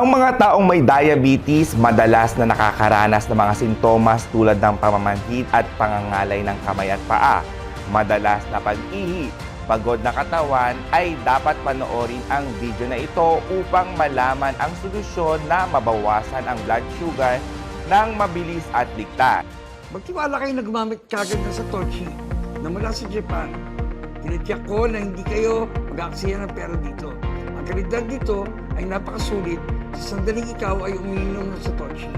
Ang mga taong may diabetes madalas na nakakaranas ng mga sintomas tulad ng pamamanhid at pangangalay ng kamay at paa. Madalas na pag-ihi, pagod na katawan ay dapat panoorin ang video na ito upang malaman ang solusyon na mabawasan ang blood sugar ng mabilis at ligtas. Magtiwala kayo na gumamit kagad ng Satoshi na mula sa Japan. Tinatyak ko na hindi kayo mag-aaksaya ng pera dito. Ang kalidad dito ay napakasulit sa sandaling ikaw ay umiinom ng Satoshi.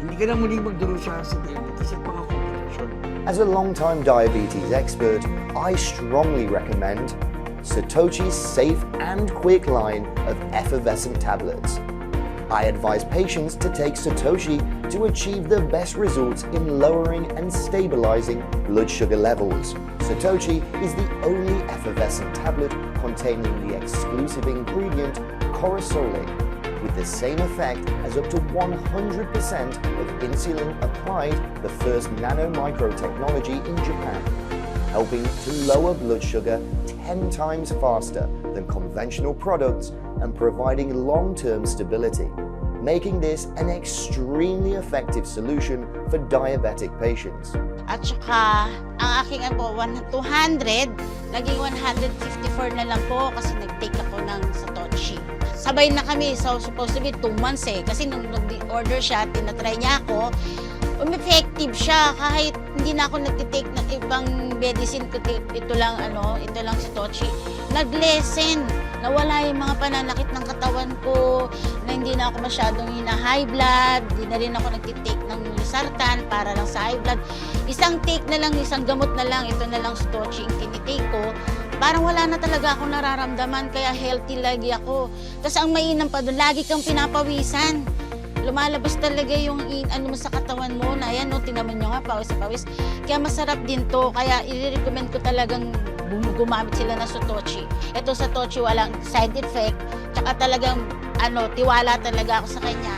Hindi ka na muli magdurusa sa diabetes at mga komplikasyon. As a long-time diabetes expert, I strongly recommend Satoshi's safe and quick line of effervescent tablets. I advise patients to take Satoshi to achieve the best results in lowering and stabilizing blood sugar levels. Satoshi is the only effervescent tablet containing the exclusive ingredient cortisone, with the same effect as up to 100% of insulin applied the first nanomicro technology in Japan, helping to lower blood sugar 10 times faster than conventional products and providing long-term stability, making this an extremely effective solution for diabetic patients. At saka, ang aking ano, 200, naging 154 na lang po kasi nag-take ako ng Satoshi. Sabay na kami, so supposed to be 2 months eh. Kasi nung nag-order siya, tinatry niya ako, um-effective siya. Kahit hindi na ako nagtitake ng ibang medicine ko ito lang ano ito lang Satoshi nag-lessen. Nawala yung mga pananakit ng katawan ko na hindi na ako masyadong hina high blood. Hindi na rin ako nagtitake ng losartan para lang sa high blood. Isang take na lang isang gamot na lang ito na lang Satoshi yung tinitake ko. Parang wala na talaga ako nararamdaman kaya healthy lagi ako. Tapos ang mainam pa doon lagi kang pinapawisan lumalabas talaga yung in, ano mo sa katawan mo na yan, no, tinaman nyo nga, pawis sa pawis. Kaya masarap din to, kaya i-recommend ko talagang gumamit sila ng Satoshi. Ito Satoshi walang side effect, tsaka talagang ano, tiwala talaga ako sa kanya.